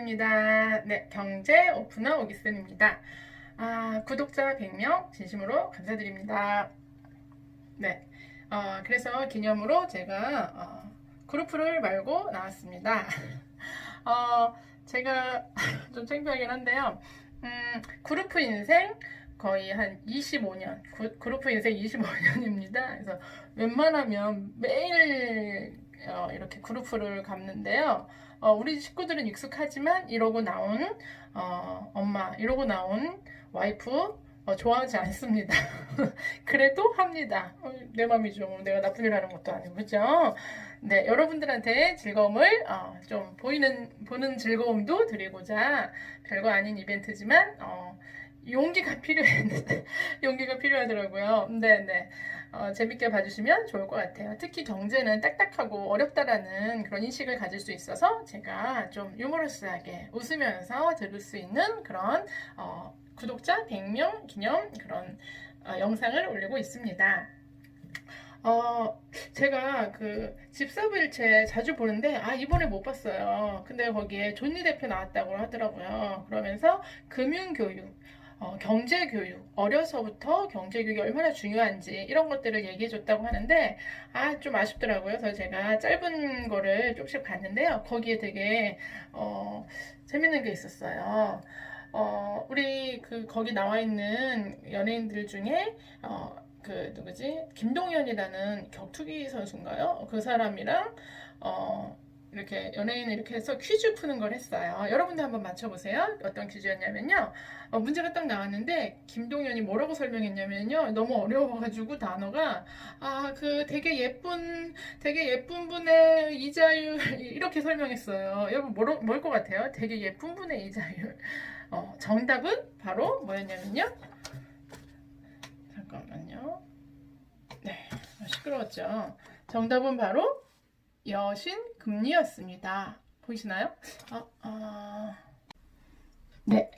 오기쌤입니다. 네, 경제 오프너 오기쌤입니다. 아, 구독자 100명 진심으로 감사드립니다. 네, 어, 그래서 기념으로 제가 어, 그룹을 말고 나왔습니다. 어, 제가 좀 창피하긴 한데요. 음, 그룹 인생 거의 한 25년, 구, 그룹 인생 25년입니다. 그래서 웬만하면 매일 어, 이렇게 그룹을 갚는데요. 어, 우리 식구들은 익숙하지만 이러고 나온 어, 엄마, 이러고 나온 와이프 어, 좋아하지 않습니다. 그래도 합니다. 어, 내 맘이죠. 내가 나쁜 일 하는 것도 아니고 그죠? 네, 여러분들한테 즐거움을 어, 좀 보이는 보는 즐거움도 드리고자 별거 아닌 이벤트지만 어, 용기가 필요했는데 용기가 필요하더라고요. 네, 네. 어, 재밌게 봐주시면 좋을 것 같아요. 특히 경제는 딱딱하고 어렵다라는 그런 인식을 가질 수 있어서 제가 좀 유머러스하게 웃으면서 들을 수 있는 그런 어, 구독자 100명 기념 그런 어, 영상을 올리고 있습니다. 어, 제가 그 집사부일체 자주 보는데, 아, 이번에 못 봤어요. 근데 거기에 존니 대표 나왔다고 하더라고요. 그러면서 금융교육, 어, 경제교육, 어려서부터 경제교육이 얼마나 중요한지 이런 것들을 얘기해 줬다고 하는데, 아, 좀 아쉽더라고요. 그래서 제가 짧은 거를 조금씩 봤는데요. 거기에 되게, 어, 재밌는 게 있었어요. 어, 우리 그, 거기 나와 있는 연예인들 중에, 어, 그, 누구지? 김동현이라는 격투기 선수인가요? 그 사람이랑, 어, 이렇게 연예인 이렇게 해서 퀴즈 푸는 걸 했어요. 여러분도 한번 맞춰보세요. 어떤 퀴즈였냐면요. 어, 문제가 딱 나왔는데 김동현이 뭐라고 설명했냐면요. 너무 어려워가지고 단어가 아 그 되게 예쁜 되게 예쁜 분의 이자율 이렇게 설명했어요. 여러분 뭐로, 뭘것 같아요? 되게 예쁜 분의 이자율. 어, 정답은 바로 뭐였냐면요. 잠깐만요. 네, 시끄러웠죠. 정답은 바로 여신 금리였습니다. 보이시나요? 아, 아. 네.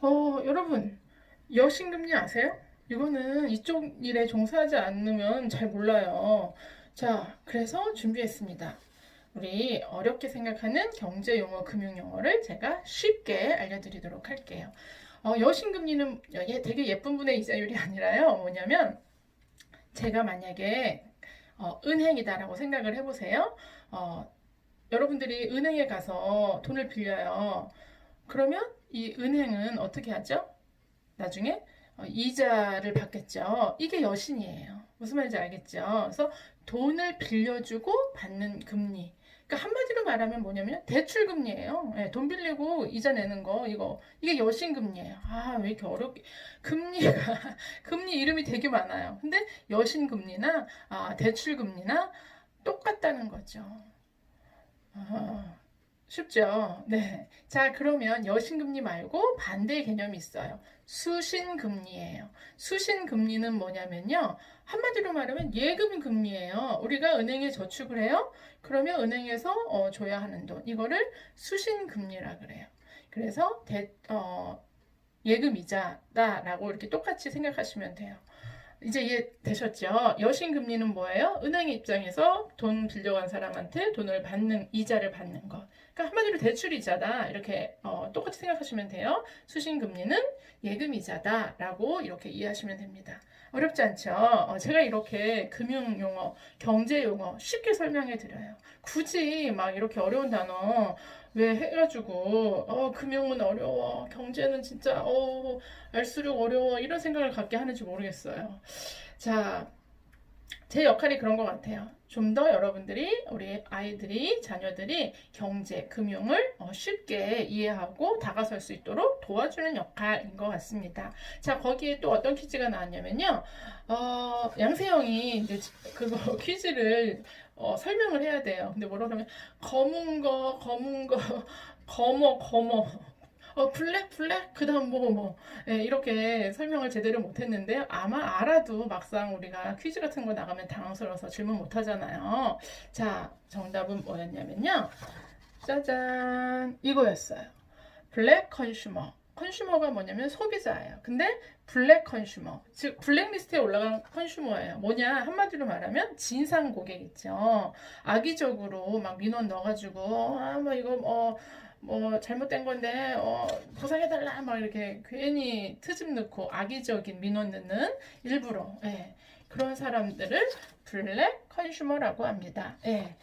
어, 여러분, 여신 금리 아세요? 이거는 이쪽 일에 종사하지 않으면 잘 몰라요. 자, 그래서 준비했습니다. 우리 어렵게 생각하는 경제 용어, 금융 용어를 제가 쉽게 알려드리도록 할게요. 어, 여신 금리는 얘 되게 예쁜 분의 이자율이 아니라요. 뭐냐면 제가 만약에 어, 은행이다라고 생각을 해보세요. 어, 여러분들이 은행에 가서 돈을 빌려요. 그러면 이 은행은 어떻게 하죠? 나중에 어, 이자를 받겠죠. 이게 여신이에요. 무슨 말인지 알겠죠? 그래서 돈을 빌려주고 받는 금리. 그러니까 한마디로 말하면 뭐냐면 대출 금리예요. 예, 돈 빌리고 이자 내는 거 이거 이게 여신 금리예요. 아 왜 이렇게 어렵게 금리가 금리 이름이 되게 많아요. 근데 여신 금리나 아, 대출 금리나 똑같다는 거죠. 아, 쉽죠? 네. 자, 그러면 여신금리 말고 반대의 개념이 있어요. 수신금리예요. 수신금리는 뭐냐면요. 한마디로 말하면 예금금리예요. 우리가 은행에 저축을 해요. 그러면 은행에서 어, 줘야 하는 돈. 이거를 수신금리라 그래요. 그래서 대, 어, 예금이자다라고 이렇게 똑같이 생각하시면 돼요. 이제 이해되셨죠? 여신금리는 뭐예요? 은행의 입장에서 돈 빌려간 사람한테 돈을 받는 이자를 받는 것. 그러니까 한마디로 대출이자다 이렇게 어, 똑같이 생각하시면 돼요. 수신금리는 예금이자다라고 이렇게 이해하시면 됩니다. 어렵지 않죠? 어, 제가 이렇게 금융 용어, 경제 용어 쉽게 설명해 드려요. 굳이 막 이렇게 어려운 단어 왜 해가지고 어 금융은 어려워 경제는 진짜 어 알수록 어려워 이런 생각을 갖게 하는지 모르겠어요. 자, 제 역할이 그런 것 같아요. 좀 더 여러분들이 우리 아이들이 자녀들이 경제 금융을 어, 쉽게 이해하고 다가설 수 있도록 도와주는 역할인 것 같습니다. 자 거기에 또 어떤 퀴즈가 나왔냐면요. 어, 양세형이 이제 그거 퀴즈를 어, 설명을 해야 돼요. 근데 뭐라고 하면 검은 거, 검은 거, 검어, 검어. 어, 블랙, 블랙, 그 다음 뭐, 뭐. 예, 이렇게 설명을 제대로 못했는데, 아마 알아도 막상 우리가 퀴즈 같은 거 나가면 당황스러워서 질문 못 하잖아요. 자, 정답은 뭐였냐면요. 짜잔. 이거였어요. 블랙 컨슈머. 컨슈머가 뭐냐면 소비자예요. 근데 블랙 컨슈머, 즉 블랙리스트에 올라간 컨슈머예요. 뭐냐 한마디로 말하면 진상 고객 있죠. 악의적으로 막 민원 넣어가지고 아뭐 이거 어 뭐 잘못된 건데 어, 보상해달라 막 이렇게 괜히 트집 넣고 악의적인 민원 넣는 일부러 예, 그런 사람들을 블랙 컨슈머라고 합니다. 예.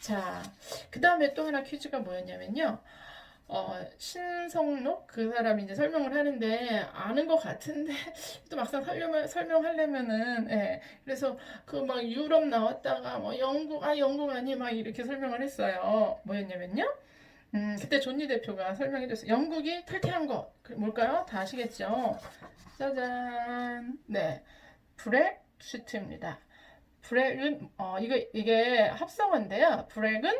자, 그 다음에 또 하나 퀴즈가 뭐였냐면요. 어, 신성록 그 사람이 이제 설명을 하는데 아는 것 같은데 또 막상 설명 설명하려면은 예 그래서 그 막 유럽 나왔다가 뭐 영국 아 영국 아니 막 이렇게 설명을 했어요 뭐였냐면요 음. 그때 존니 대표가 설명해줬어요. 영국이 탈퇴한 거. 그 뭘까요? 다 아시겠죠? 짜잔. 네. 브렉시트입니다. 브렉은 어 이거 이게 합성어인데요. 브렉은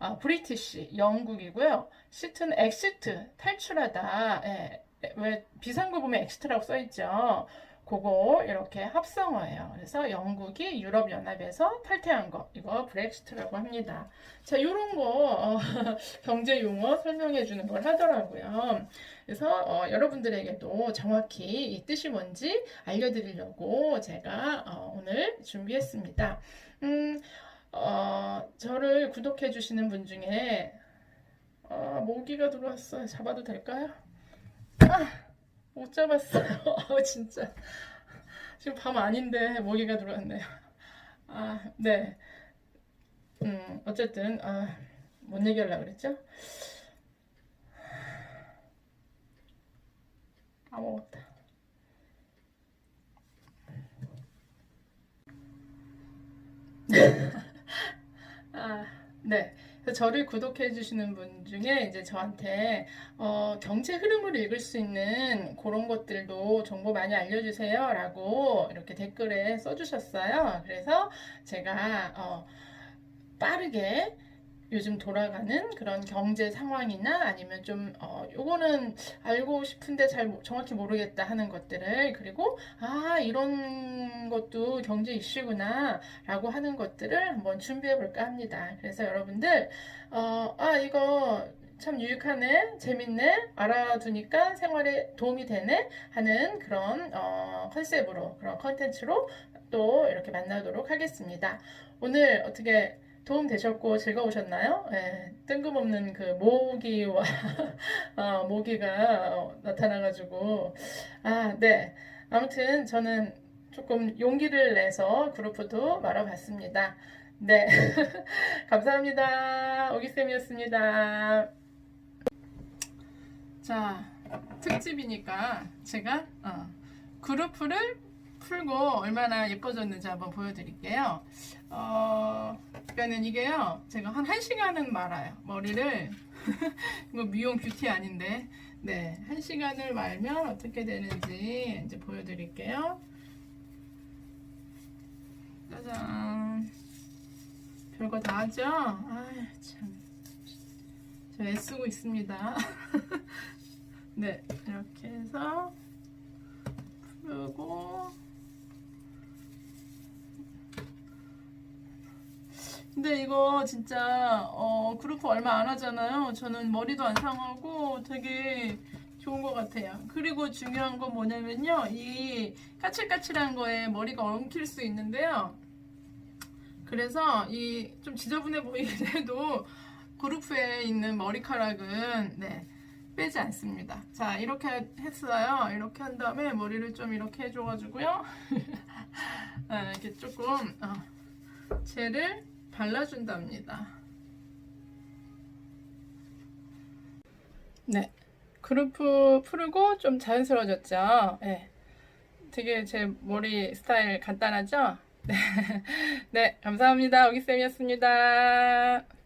어, 브리티시 영국이고요. 시트는 엑시트 탈출하다. 예, 왜 비상구 보면 엑시트라고 써 있죠. 그거 이렇게 합성어예요. 그래서 영국이 유럽 연합에서 탈퇴한 거 이거 브렉시트라고 합니다. 자, 요런 거 어, 경제 용어 설명해 주는 걸 하더라고요. 그래서 어, 여러분들에게도 정확히 이 뜻이 뭔지 알려 드리려고 제가 어, 오늘 준비했습니다. 음, 어, 저를 구독해 주시는 분 중에 아, 모기가 들어왔어요. 잡아도 될까요? 아, 못 잡았어요. 아, 진짜. 지금 밤 아닌데 모기가 들어왔네요. 아, 네. 음, 어쨌든, 아, 뭔 얘기하려고 그랬죠? 까먹었다. 아, 네. 그래서 저를 구독해 주시는 분 중에 이제 저한테 어, 경제 흐름을 읽을 수 있는 그런 것들도 정보 많이 알려주세요 라고 이렇게 댓글에 써주셨어요. 그래서 제가 어, 빠르게 요즘 돌아가는 그런 경제 상황이나 아니면 좀, 어, 요거는 알고 싶은데 잘 모- 정확히 모르겠다 하는 것들을, 그리고, 아, 이런 것도 경제 이슈구나, 라고 하는 것들을 한번 준비해 볼까 합니다. 그래서 여러분들, 어, 아, 이거 참 유익하네, 재밌네, 알아두니까 생활에 도움이 되네, 하는 그런, 어, 컨셉으로, 그런 컨텐츠로 또 이렇게 만나도록 하겠습니다. 오늘 어떻게 도움 되셨고 즐거우셨나요? 예, 뜬금없는 그 모기와 어, 모기가 어, 나타나가지고 아, 네. 아무튼 저는 조금 용기를 내서 그룹도 말아봤습니다. 네. 감사합니다. 오기 쌤이었습니다. 자, 특집이니까 제가 어, 그룹을 풀고 얼마나 예뻐졌는지 한번 보여드릴게요. 어, 그러니까는 이게요, 제가 한 1시간은 말아요. 머리를. 이거 미용 뷰티 아닌데. 네, 1시간을 말면 어떻게 되는지 이제 보여드릴게요. 짜잔. 별거 다 하죠? 아 참. 저 애쓰고 있습니다. 네, 이렇게 해서 풀고. 근데 이거 진짜 어, 그룹 얼마 안 하잖아요. 저는 머리도 안 상하고 되게 좋은 것 같아요. 그리고 중요한 건 뭐냐면요. 이 까칠까칠한 거에 머리가 엉킬 수 있는데요. 그래서 이 좀 지저분해 보이긴 해도 그룹에 있는 머리카락은 네, 빼지 않습니다. 자, 이렇게 했어요. 이렇게 한 다음에 머리를 좀 이렇게 해줘가지고요. 아, 이렇게 조금 어, 젤을 발라준답니다. 네. 그루프 풀고 좀 자연스러워졌죠? 네. 되게 제 머리 스타일 간단하죠? 네. 네, 감사합니다. 오기쌤이었습니다.